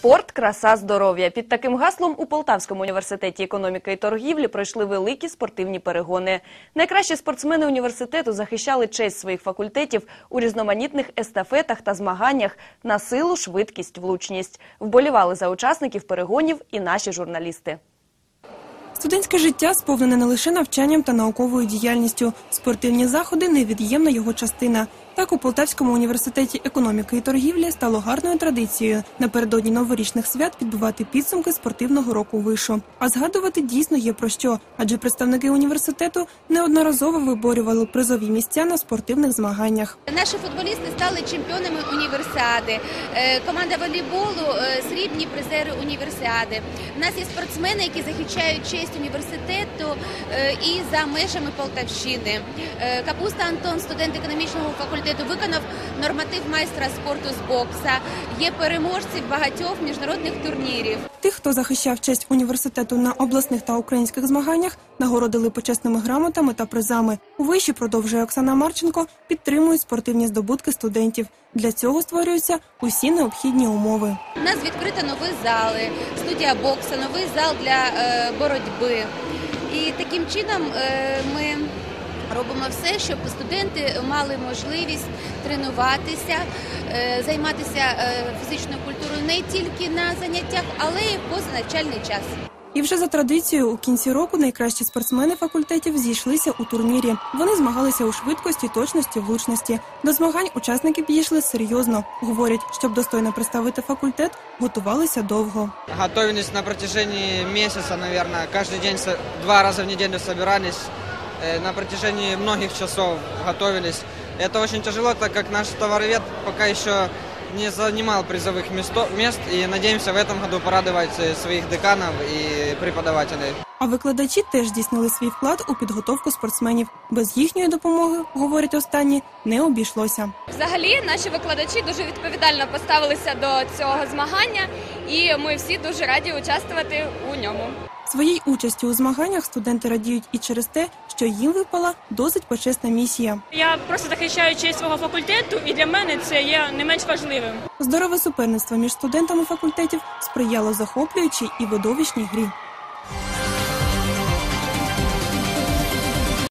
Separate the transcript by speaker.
Speaker 1: Спорт, краса, здоров'я. Під таким гаслом у Полтавському університеті економіки і торгівлі пройшли великі спортивні перегони. Найкращі спортсмени університету захищали честь своїх факультетів у різноманітних естафетах та змаганнях на силу, швидкість, влучність. Вболівали за учасників перегонів і наші журналісти.
Speaker 2: Студентське життя сповнене не лише навчанням та науковою діяльністю. Спортивні заходи невід'ємна його частина. Так у Полтавському університеті економіки і торгівлі стало гарною традицією напередодні новорічних свят підбивати підсумки спортивного року вишу. А згадувати дійсно є про що, адже представники університету неодноразово виборювали призові місця на спортивних змаганнях.
Speaker 3: Наші футболісти стали чемпіонами універсіади. Е, Команда волейболу е, срібні призери універсіади. У нас є спортсмени, які захищають честь університету е, і за межами Полтавщини. Капуста Антон, студент економічного факультету, виконав норматив майстра спорту з бокса. Є переможці багатьох міжнародних турнірів.
Speaker 2: Тих, хто захищав честь університету на обласних та українських змаганнях, нагородили почесними грамотами та призами. У виші продовжує Оксана Марченко, підтримують спортивні здобутки студентів. Для цього створюються усі необхідні умови.
Speaker 3: У нас відкрито нові зали, студія боксу, новий зал для е, боротьби. І таким чином е, ми робимо все, щоб студенти мали можливість тренуватися, е, займатися е, фізичною культурою не тільки на заняттях, але й поза навчальний час.
Speaker 2: І вже за традицією у кінці року найкращі спортсмени факультетів зійшлися у турнірі. Вони змагалися у швидкості, точності, влучності. До змагань учасники підійшли серйозно. Говорять, щоб достойно представити факультет, готувалися довго.
Speaker 4: Готовились на протяжении месяца, наверное. Каждый день, два раза в неделю собирались. Э, На протяжении многих часов готовились. Это очень тяжело, так как наш товаровед пока еще не занимал призовых место- мест. И надеемся в этом году порадовать э, своих деканов и преподавателей.
Speaker 2: А викладачі теж здійснили свій вклад у підготовку спортсменів. Без їхньої допомоги, говорять останні, не обійшлося.
Speaker 5: Взагалі, наші викладачі дуже відповідально поставилися до цього змагання, і ми всі дуже раді участвувати у ньому.
Speaker 2: Своїй участі у змаганнях студенти радіють і через те, що їм випала досить почесна місія.
Speaker 6: Я просто захищаю честь свого факультету, і для мене це є не менш важливим.
Speaker 2: Здорове суперництво між студентами факультетів сприяло захоплюючій і видовищній грі.